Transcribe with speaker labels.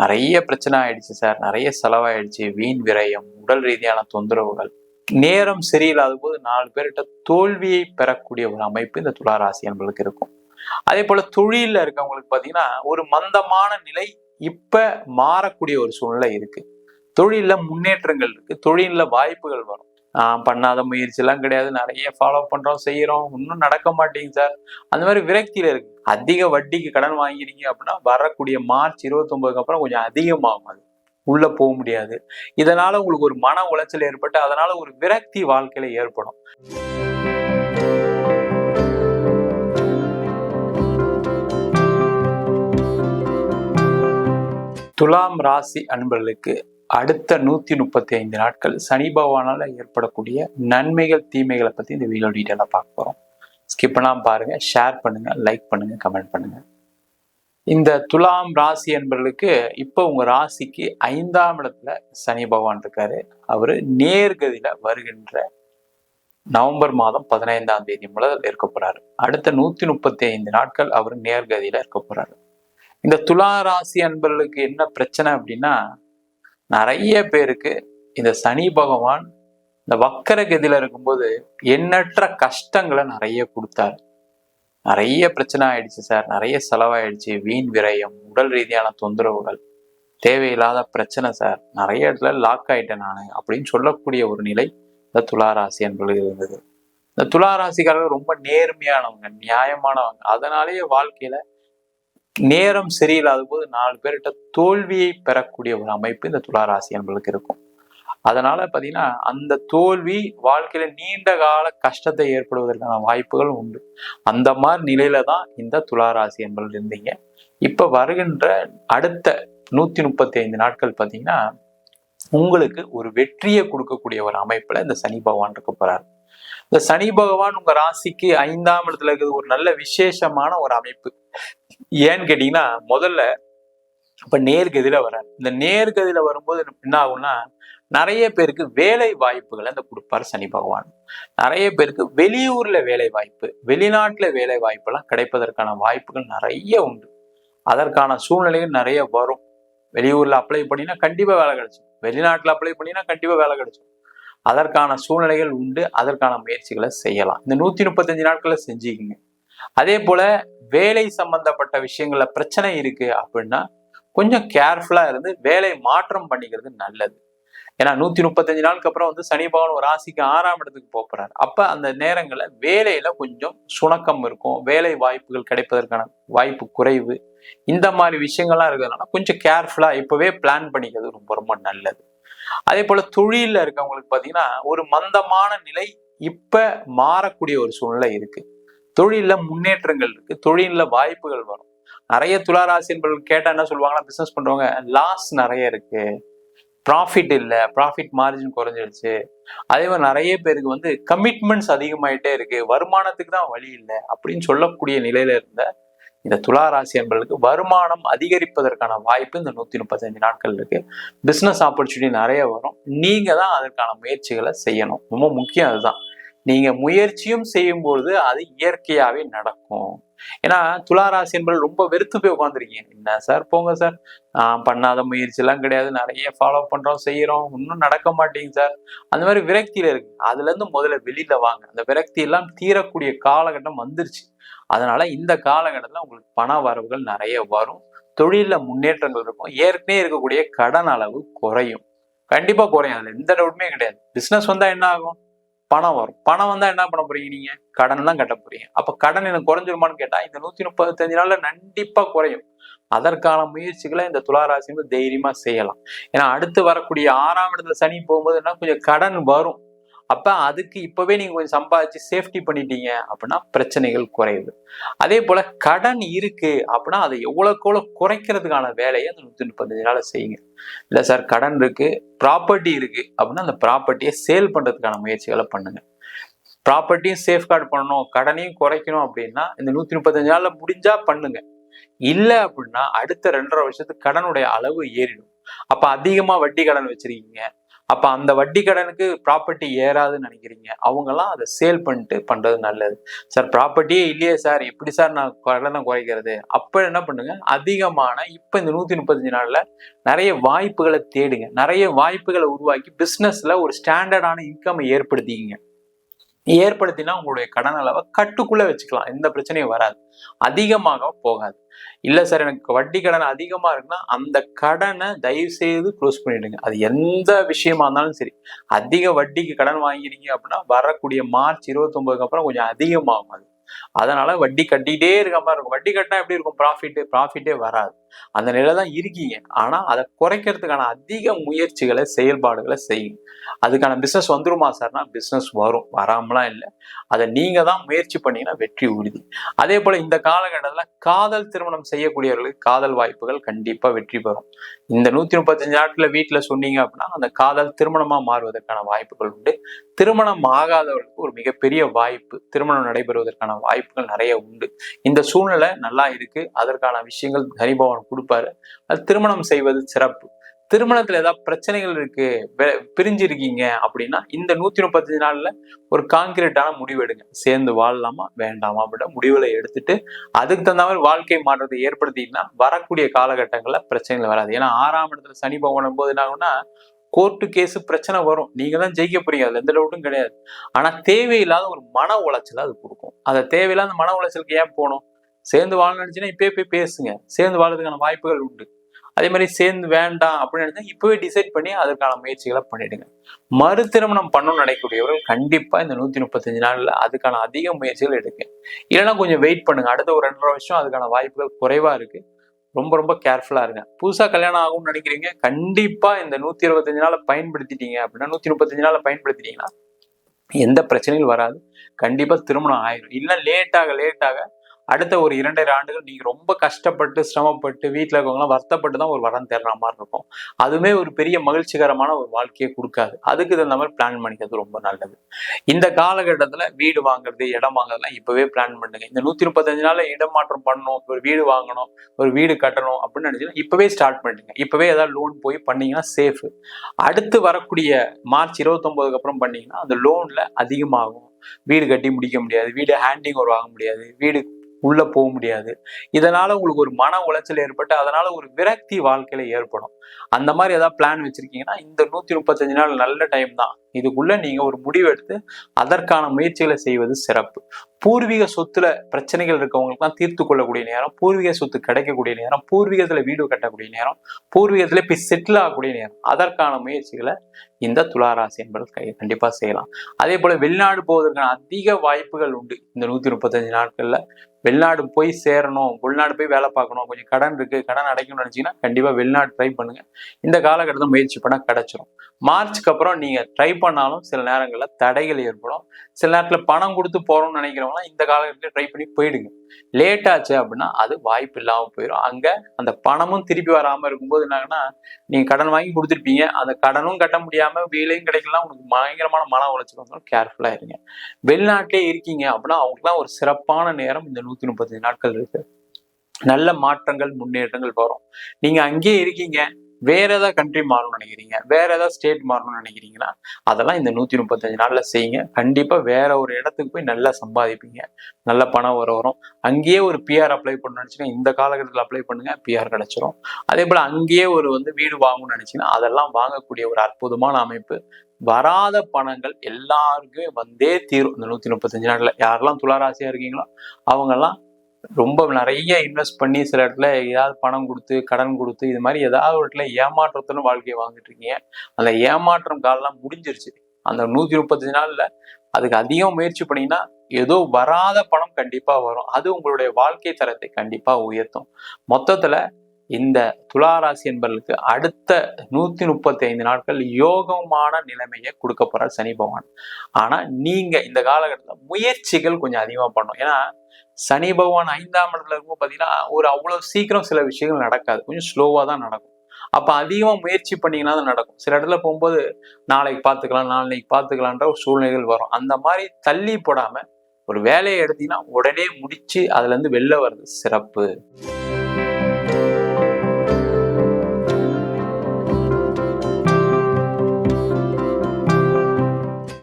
Speaker 1: நிறைய பிரச்சனை ஆயிடுச்சு சார் நிறைய செலவாயிடுச்சு. வீண் விரயம் உடல் ரீதியான தொந்தரவுகள். நேரம் சரியில்லாத போது நாலு பேர்கிட்ட தோல்வியை பெறக்கூடிய ஒரு அமைப்பு இந்த துளாராசி நம்மளுக்கு இருக்கும். அதே போல தொழிலில் இருக்கவங்களுக்கு பாத்தீங்கன்னா ஒரு மந்தமான நிலை இப்ப மாறக்கூடிய ஒரு சூழ்நிலை இருக்கு. தொழிலில் முன்னேற்றங்கள் இருக்கு. தொழிலில் வாய்ப்புகள் வரும். பண்ணாத முயற்சிலாம் கிடையாது. நிறைய ஃபாலோ பண்ணுறோம் செய்கிறோம் இன்னும் நடக்க மாட்டேங்குது சார். அந்த மாதிரி விரக்தியில் இருக்கு. அதிக வட்டிக்கு கடன் வாங்கினீங்க அப்படின்னா வரக்கூடிய மார்ச் இருபத்தொன்பதுக்கு அப்புறம் கொஞ்சம் அதிகமாகும் அது. உள்ளே போக முடியாது. இதனால் உங்களுக்கு ஒரு மன உளைச்சல் ஏற்பட்டு அதனால் ஒரு விரக்தி வாழ்க்கையில் ஏற்படும். துலாம் ராசி அன்பர்களுக்கு அடுத்த நூத்தி முப்பத்தி ஐந்து நாட்கள் சனி பகவானால ஏற்படக்கூடிய நன்மைகள் தீமைகளை பத்தி இந்த வீடியோ டீட்டெயிலாக பார்க்க போறோம். ஸ்கிப் பண்ணாம பாருங்க ஷேர் பண்ணுங்க லைக் பண்ணுங்க கமெண்ட் பண்ணுங்க. இந்த துலாம் ராசி என்பவர்களுக்கு இப்போ உங்கள் ராசிக்கு ஐந்தாம் இடத்துல சனி பகவான் இருக்காரு. அவர் நேர்கதியில் வருகின்ற நவம்பர் மாதம் பதினைந்தாம் தேதி முதல் இருக்க போகிறாரு அடுத்த நூற்றி முப்பத்தி ஐந்து நாட்கள் அவர் நேர்கதியில் இருக்க போகிறாரு இந்த துலா ராசி அன்பர்களுக்கு என்ன பிரச்சனை அப்படின்னா நிறைய பேருக்கு இந்த சனி பகவான் இந்த வக்கர கதியில இருக்கும்போது எண்ணற்ற கஷ்டங்களை நிறைய கொடுத்தாரு. நிறைய பிரச்சனை ஆயிடுச்சு சார். நிறைய செலவாயிடுச்சு. வீண் விரயம் உடல் ரீதியான தொந்தரவுகள் தேவையில்லாத பிரச்சனை சார். நிறைய இடத்துல லாக் ஆயிட்டேன் நான் அப்படின்னு சொல்லக்கூடிய ஒரு நிலை இந்த துளாராசி என்பது இருந்தது. இந்த துளாராசிக்காரர்கள் ரொம்ப நேர்மையானவங்க நியாயமானவங்க. அதனாலேயே வாழ்க்கையில நேரம் சரியில்லாத போது நாலு பேர்கிட்ட தோல்வியை பெறக்கூடிய ஒரு அமைப்பு இந்த துளாராசி என்பதுக்கு இருக்கும். அதனால பாத்தீங்கன்னா அந்த தோல்வி வாழ்க்கையில நீண்ட கால கஷ்டத்தை ஏற்படுவதற்கான வாய்ப்புகள் உண்டு. அந்த மாதிரி நிலையில தான் இந்த துளாராசி என்பது இருந்தீங்க. இப்ப வருகின்ற அடுத்த நூத்தி முப்பத்தி ஐந்து நாட்கள் பாத்தீங்கன்னா உங்களுக்கு ஒரு வெற்றியை கொடுக்கக்கூடிய ஒரு அமைப்புல இந்த சனி பகவான் இருக்க போறாரு. இந்த சனி பகவான் உங்க ராசிக்கு ஐந்தாம் இடத்துல இருக்கிறது ஒரு நல்ல விசேஷமான ஒரு அமைப்பு. ஏன்னு கேட்டீங்கன்னா முதல்ல இப்ப நேர்கதியில வராரு இந்த நேர்கதியில வரும்போது என்ன ஆகும்னா நிறைய பேருக்கு வேலை வாய்ப்புகளை அந்த கொடுப்பாரு சனி பகவான். நிறைய பேருக்கு வெளியூர்ல வேலை வாய்ப்பு வெளிநாட்டுல வேலை வாய்ப்பு எல்லாம் கிடைப்பதற்கான வாய்ப்புகள் நிறைய உண்டு. அதற்கான சூழ்நிலைகள் நிறைய வரும். வெளியூர்ல அப்ளை பண்ணினா கண்டிப்பா வேலை கிடைச்சிடும் வெளிநாட்டுல அப்ளை பண்ணினா கண்டிப்பா வேலை கிடைச்சிடும் அதற்கான சூழ்நிலைகள் உண்டு. அதற்கான முயற்சிகளை செய்யலாம். இந்த நூத்தி முப்பத்தஞ்சு நாட்கள்ல செஞ்சுக்கிங்க. அதே போல வேலை சம்பந்தப்பட்ட விஷயங்கள்ல பிரச்சனை இருக்கு அப்படின்னா கொஞ்சம் கேர்ஃபுல்லா இருந்து வேலை மாற்றம் பண்ணிக்கிறது நல்லது. ஏன்னா நூத்தி முப்பத்தஞ்சு நாளுக்கு அப்புறம் வந்து சனி பகவான் ஒரு ராசிக்கு ஆறாம் இடத்துக்கு போகிறார் அப்போ அப்ப அந்த நேரங்களில் வேலையில கொஞ்சம் சுணக்கம் இருக்கும். வேலை வாய்ப்புகள் கிடைப்பதற்கான வாய்ப்பு குறைவு. இந்த மாதிரி விஷயங்கள்லாம் இருக்கிறதுனால கொஞ்சம் கேர்ஃபுல்லா இப்பவே பிளான் பண்ணிக்கிறது ரொம்ப ரொம்ப நல்லது. அதே போல தொழிலில் இருக்கவங்களுக்கு பார்த்தீங்கன்னா ஒரு மந்தமான நிலை இப்ப மாறக்கூடிய ஒரு சூழ்நிலை இருக்கு. தொழிலில் முன்னேற்றங்கள் இருக்கு. தொழிலில் வாய்ப்புகள் வரும். நிறைய துளாராசி என்பவர்கள் கேட்டால் என்ன சொல்லுவாங்கன்னா பிஸ்னஸ் பண்ணுறவங்க லாஸ் நிறைய இருக்கு. ப்ராஃபிட் இல்லை. ப்ராஃபிட் மார்ஜின் குறைஞ்சிடுச்சு அதே மாதிரி நிறைய பேருக்கு வந்து கமிட்மெண்ட்ஸ் அதிகமாயிட்டே இருக்கு. வருமானத்துக்கு தான் வழி இல்லை அப்படின்னு சொல்லக்கூடிய நிலையில இருந்த இந்த துளாராசி என்பவர்களுக்கு வருமானம் அதிகரிப்பதற்கான வாய்ப்பு இந்த நூத்தி முப்பத்தஞ்சு நாட்கள் இருக்கு. பிஸ்னஸ் ஆப்பர்ச்சுனிட்டி நிறைய வரும். நீங்க தான் அதற்கான முயற்சிகளை செய்யணும். ரொம்ப முக்கியம் அதுதான். நீங்க முயற்சியும் செய்யும்பொழுது அது இயற்கையாவே நடக்கும். ஏன்னா துளாராசி என்பது ரொம்ப வெறுத்து போய் உட்காந்துருக்கீங்க என்ன சார் போங்க சார். நான் பண்ணாத முயற்சி எல்லாம் கிடையாது. நிறைய ஃபாலோ பண்றோம் செய்யறோம். இன்னும் நடக்க மாட்டேங்க சார். அந்த மாதிரி விரக்தியில இருக்கு. அதுல இருந்து முதல்ல வெளியில வாங்க. அந்த விரக்தி எல்லாம் தீரக்கூடிய காலகட்டம் வந்துருச்சு. அதனால இந்த காலகட்டத்துல உங்களுக்கு பண வரவுகள் நிறைய வரும். தொழில முன்னேற்றங்கள் இருக்கும். ஏற்கனவே இருக்கக்கூடிய கடன் அளவு குறையும். கண்டிப்பா குறையும். அதுல எந்த டவுட்டுமே கிடையாது. பிசினஸ் வந்தா என்ன ஆகும்? பணம் வரும். பணம் வந்தா என்ன பண்ண போறீங்க நீங்க? கடன் தான் கட்ட போறீங்க. அப்ப கடன் எனக்கு குறைஞ்சிருமான்னு கேட்டா இந்த நூத்தி முப்பத்தஞ்சு நாள்ல கண்டிப்பா குறையும். அதற்கான முயற்சிகளை இந்த துளாராசி வந்து தைரியமா செய்யலாம். ஏன்னா அடுத்து வரக்கூடிய ஆறாம் இடத்துல சனி போகும்போது என்ன கொஞ்சம் கடன் வரும். அப்ப அதுக்கு இப்பவே நீங்க கொஞ்சம் சம்பாதிச்சு சேஃப்டி பண்ணிட்டீங்க அப்படின்னா பிரச்சனைகள் குறையுது. அதே போல கடன் இருக்கு அப்படின்னா அதை எவ்வளவுக்கு குறைக்கிறதுக்கான வேலையை அந்த நூத்தி முப்பத்தஞ்சு நாள் செய்யுங்க. இல்ல சார் கடன் இருக்கு ப்ராப்பர்ட்டி இருக்கு அப்படின்னா அந்த ப்ராப்பர்ட்டியை சேல் பண்றதுக்கான முயற்சிகளை பண்ணுங்க. ப்ராப்பர்ட்டியும் சேஃப்கார்டு பண்ணணும் கடனையும் குறைக்கணும் அப்படின்னா இந்த நூத்தி முப்பத்தஞ்சு நாள்ல முடிஞ்சா பண்ணுங்க. இல்ல அப்படின்னா அடுத்த ரெண்டரை வருஷத்துக்கு கடனுடைய அளவு ஏறிடும். அப்ப அதிகமா வட்டி கடன் வச்சிருக்கீங்க அப்ப அந்த வட்டி கடனுக்கு ப்ராப்பர்ட்டி ஏறாதுன்னு நினைக்கிறீங்க. அவங்கெல்லாம் அதை சேல் பண்ணிட்டு பண்றது நல்லது. சார் ப்ராப்பர்ட்டியே இல்லையே சார் எப்படி சார் நான் கடனை குறைக்கிறது? அப்ப என்ன பண்ணுங்க? அதிகமான இப்ப இந்த நூத்தி முப்பத்தஞ்சு நாள்ல நிறைய வாய்ப்புகளை தேடுங்க. நிறைய வாய்ப்புகளை உருவாக்கி பிசினஸ்ல ஒரு ஸ்டாண்டர்டான இன்கம் ஏற்படுத்திக்கிங்க. ஏற்படுத்தினா உங்களுடைய கடன் அளவை கட்டுக்குள்ள வச்சுக்கலாம். எந்த பிரச்சனையும் வராது. அதிகமாக போகாது. இல்ல சார் எனக்கு வட்டி கடன் அதிகமா இருக்குன்னா அந்த கடனை தயவு செய்து க்ளோஸ் பண்ணிடுங்க. அது எந்த விஷயமா இருந்தாலும் சரி. அதிக வட்டிக்கு கடன் வாங்கிருக்கீங்க அப்படின்னா வரக்கூடிய மார்ச் இருபத்தி ஒன்பதுக்கு அப்புறம் கொஞ்சம் அதிகமாகும் அது அதனால வட்டி கட்டிக்கிட்டே இருக்க மாதிரி இருக்கும். வட்டி கட்டினா எப்படி இருக்கும்? ப்ராஃபிட்டு ப்ராஃபிட்டே வராது. அந்த நிலை தான் இருக்கீங்க. ஆனா அதை குறைக்கிறதுக்கான அதிக முயற்சிகளை செயல்பாடுகளை செய்யுங்க. அதுக்கான பிசினஸ் வந்துருமா சார்னா பிஸ்னஸ் வரும். வராமலாம் இல்லை. அதை நீங்க தான் முயற்சி பண்ணீங்கன்னா வெற்றி உறுதி. அதே போல இந்த காலகட்டத்தில் காதல் திருமணம் செய்யக்கூடியவர்களுக்கு காதல் வாய்ப்புகள் கண்டிப்பா வெற்றி பெறும். இந்த நூத்தி முப்பத்தஞ்சு நாட்டில் வீட்டுல சொன்னீங்க அப்படின்னா அந்த காதல் திருமணமா மாறுவதற்கான வாய்ப்புகள் உண்டு. திருமணம் ஆகாதவர்களுக்கு ஒரு மிகப்பெரிய வாய்ப்பு திருமணம் நடைபெறுவதற்கான வாய்ப்புகள் நிறைய உண்டு. இந்த சூழ்நிலை நல்லா இருக்கு. அதற்கான விஷயங்கள் ஹரிபவன் கொடுப்பாரு. அது திருமணம் செய்வது சிறப்பு. திருமணத்துல ஏதாவது பிரச்சனைகள் இருக்கு பிரிஞ்சு இருக்கீங்க அப்படின்னா இந்த நூத்தி முப்பத்தஞ்சு நாள்ல ஒரு காங்கிரீட்டான முடிவு எடுங்க. சேர்ந்து வாழலாமா வேண்டாமா அப்படின்ற முடிவுல எடுத்துட்டு அதுக்கு தகுந்த மாதிரி வாழ்க்கை மாற்றத்தை ஏற்படுத்திங்கன்னா வரக்கூடிய காலகட்டங்கள்ல பிரச்சனைகள் வராது. ஏன்னா ஆறாம் இடத்துல சனி பகவான் போது என்ன ஆகும்னா கோர்ட்டு கேஸ் பிரச்சனை வரும். நீங்க தான் ஜெயிக்க போறீங்க. அதுல எந்த டவுட்டும் கிடையாது. ஆனா தேவையில்லாத ஒரு மன உளைச்சல் அது கொடுக்கும். அதை தேவையில்லாத மன உளைச்சலுக்கு ஏன் போகணும் சேர்ந்து வாழ நினைச்சுன்னா இப்பயே போய் பேசுங்க. சேர்ந்து வாழறதுக்கான வாய்ப்புகள் உண்டு. அதே மாதிரி சேர்ந்து வேண்டாம் அப்படின்னு நினைச்சா இப்பவே டிசைட் பண்ணி அதற்கான முயற்சிகளை பண்ணிடுங்க. மறு திருமணம் பண்ணணும்னு நினைக்கக்கூடியவர்கள் கண்டிப்பா இந்த நூத்தி முப்பத்தஞ்சு நாள்ல அதுக்கான அதிக முயற்சிகள் எடுங்க. இல்லைன்னா கொஞ்சம் வெயிட் பண்ணுங்க. அடுத்த ஒரு ரெண்டரை வருஷம் அதுக்கான வாய்ப்புகள் குறைவா இருக்கு. ரொம்ப ரொம்ப கேர்ஃபுல்லா இருங்க. புதுசா கல்யாணம் ஆகும்னு நினைக்கிறீங்க கண்டிப்பா இந்த நூத்தி இருபத்தஞ்சு நாளை பயன்படுத்திட்டீங்க அப்படின்னா நூத்தி முப்பத்தஞ்சு நாளை பயன்படுத்திட்டீங்கன்னா எந்த பிரச்சனையும் வராது. கண்டிப்பா திருமணம் ஆயிரும். இல்லை லேட்டாக லேட்டாக அடுத்த ஒரு இரண்டரை ஆண்டுகள் நீங்கள் ரொம்ப கஷ்டப்பட்டு சிரமப்பட்டு வீட்டில் இருக்கவங்களாம் வருத்தப்பட்டு தான் ஒரு வரம் தேடுற மாதிரி இருக்கும். அதுவுமே ஒரு பெரிய மகிழ்ச்சிகரமான ஒரு வாழ்க்கையை கொடுக்காது. அதுக்கு தகுந்த மாதிரி பிளான் பண்ணிக்கிறது ரொம்ப நல்லது. இந்த காலகட்டத்தில் வீடு வாங்குறது இடம் வாங்குறதுலாம் இப்போவே பிளான் பண்ணுங்க. இந்த நூற்றி முப்பத்தஞ்சு நாளில் இடம் மாற்றம் பண்ணணும் ஒரு வீடு வாங்கணும் ஒரு வீடு கட்டணும் அப்படின்னு நினச்சிங்கன்னா இப்போவே ஸ்டார்ட் பண்ணுங்க இப்போவே ஏதாவது லோன் போய் பண்ணீங்கன்னா சேஃபு அடுத்து வரக்கூடிய மார்ச் இருபத்தொம்போதுக்கு அப்புறம் பண்ணீங்கன்னா அந்த லோனில் அதிகமாகும். வீடு கட்டி முடிக்க முடியாது. வீடு ஹேண்டிங் ஒரு வாங்க முடியாது. வீடு உள்ள போக முடியாது. இதனால உங்களுக்கு ஒரு மன உளைச்சல் ஏற்பட்டு அதனால ஒரு விரக்தி வாழ்க்கையில ஏற்படும். அந்த மாதிரி ஏதாவது பிளான் வச்சிருக்கீங்கன்னா இந்த நூத்தி முப்பத்தஞ்சு நாள் நல்ல டைம் தான். இதுக்குள்ள நீங்க ஒரு முடிவெடுத்து அதற்கான முயற்சிகளை செய்வது சிறப்பு. பூர்வீக சொத்துல பிரச்சனைகள் இருக்கவங்களுக்குலாம் தீர்த்து கொள்ளக்கூடிய நேரம் பூர்வீக சொத்து கிடைக்கக்கூடிய நேரம் பூர்வீகத்துல வீடு கட்டக்கூடிய நேரம் பூர்வீகத்துல போய் செட்டில் ஆகக்கூடிய நேரம். அதற்கான முயற்சிகளை இந்த துளாராசி என்பது கை கண்டிப்பா செய்யலாம். அதே போல வெளிநாடு போவதற்கான அதிக வாய்ப்புகள் உண்டு. இந்த நூத்தி முப்பத்தஞ்சு நாட்கள்ல வெளிநாடு போய் சேரணும் உள்நாடு போய் வேலை பார்க்கணும் கொஞ்சம் கடன் இருக்கு கடன் அடைக்கணும்னு நினைச்சீங்கன்னா கண்டிப்பா வெளிநாடு ட்ரை பண்ணுங்க. இந்த காலகட்டத்தில் முயற்சி பண்ண கிடைச்சிரும். மார்ச்சுக்கு அப்புறம் நீங்க ட்ரை பண்ணாலும் சில நேரங்களில் தடைகள் ஏற்படும். சில நேரத்தில் பணம் கொடுத்து போறோம்னு நினைக்கிறவங்களாம் இந்த காலகட்டத்தில் ட்ரை பண்ணி போயிடுங்க. லேட் ஆச்சு அப்படின்னா அது வாய்ப்பு இல்லாமல் போயிடும் அங்க அந்த பணமும் திருப்பி வராம இருக்கும்போது என்னங்கன்னா நீங்க கடன் வாங்கி கொடுத்துருப்பீங்க. அந்த கடனும் கட்ட முடியாம வேலையும் கிடைக்கலாம் உங்களுக்கு பயங்கரமான மன உளைச்சல் வந்தாலும் கேர்ஃபுல்லா இருங்க. வெளிநாட்டிலே இருக்கீங்க அப்படின்னா அவங்களுக்குலாம் ஒரு சிறப்பான நேரம் இந்த நூத்தி முப்பத்தஞ்சு நாட்கள் இருக்கு. நல்ல மாற்றங்கள் முன்னேற்றங்கள் வரும். நீங்க அங்கேயே இருக்கீங்க. வேற ஏதாவது கண்ட்ரி மாறணும்னு நினைக்கிறீங்க? வேற ஏதாவது ஸ்டேட் மாறணும்னு நினைக்கிறீங்கன்னா அதெல்லாம் இந்த நூத்தி முப்பத்தஞ்சு நாள்ல செய்யுங்க. கண்டிப்பா வேற ஒரு இடத்துக்கு போய் நல்லா சம்பாதிப்பீங்க. நல்ல பணம் வர வரும். அங்கேயே ஒரு பிஆர் அப்ளை பண்ணணும்னு நினைச்சீங்கன்னா இந்த காலகட்டத்தில் அப்ளை பண்ணுங்க பிஆர் கிடைச்சிரும். அதே போல அங்கேயே ஒரு வந்து வீடு வாங்கணும்னு நினைச்சீங்கன்னா அதெல்லாம் வாங்கக்கூடிய ஒரு அற்புதமான அமைப்பு. வராத பணங்கள் எல்லாருக்குமே வந்தே தீரும். இந்த நூத்தி முப்பத்தஞ்சு நாள்ல. யாரெல்லாம் துளாராசியா இருக்கீங்களோ அவங்கெல்லாம் ரொம்ப நிறைய இன்வெஸ்ட் பண்ணி சில இடத்துல ஏதாவது பணம் கொடுத்து கடன் கொடுத்து இது மாதிரி ஏதாவது ஒரு இடத்துல ஏமாற்றத்துடன் வாழ்க்கையை வாங்கிட்டு இருக்கீங்க. அந்த ஏமாற்றம் காலம்லாம் முடிஞ்சிருச்சு. அந்த நூத்தி முப்பத்தஞ்சு நாள்ல அதுக்கு அதிகம் முயற்சி பண்ணீங்கன்னா ஏதோ வராத பணம் கண்டிப்பா வரும். அது உங்களுடைய வாழ்க்கை தரத்தை கண்டிப்பா உயர்த்தும். மொத்தத்துல இந்த துளாராசி என்பவர்களுக்கு அடுத்த நூத்தி முப்பத்தி ஐந்து நாட்கள் யோகமான நிலைமையை கொடுக்க போறார் சனி பகவான். ஆனா நீங்க இந்த காலகட்டத்தில் முயற்சிகள் கொஞ்சம் அதிகமா பண்ணும் ஏன்னா சனி பகவான் ஐந்தாம் இடத்துல இருக்கும்போது பார்த்தீங்கன்னா ஒரு அவ்வளோ சீக்கிரம் சில விஷயங்கள் நடக்காது. கொஞ்சம் ஸ்லோவாக தான் நடக்கும். அப்போ அதிகமாக முயற்சி பண்ணிங்கன்னா தான் நடக்கும். சில இடத்துல போகும்போது நாளைக்கு பார்த்துக்கலாம் நாளைக்கு பார்த்துக்கலான்ற ஒரு சூழ்நிலைகள் வரும். அந்த மாதிரி தள்ளி போடாமல் ஒரு வேலையை எடுத்தீங்கன்னா உடனே முடித்து அதுலேருந்து வெளில வர்றது சிறப்பு.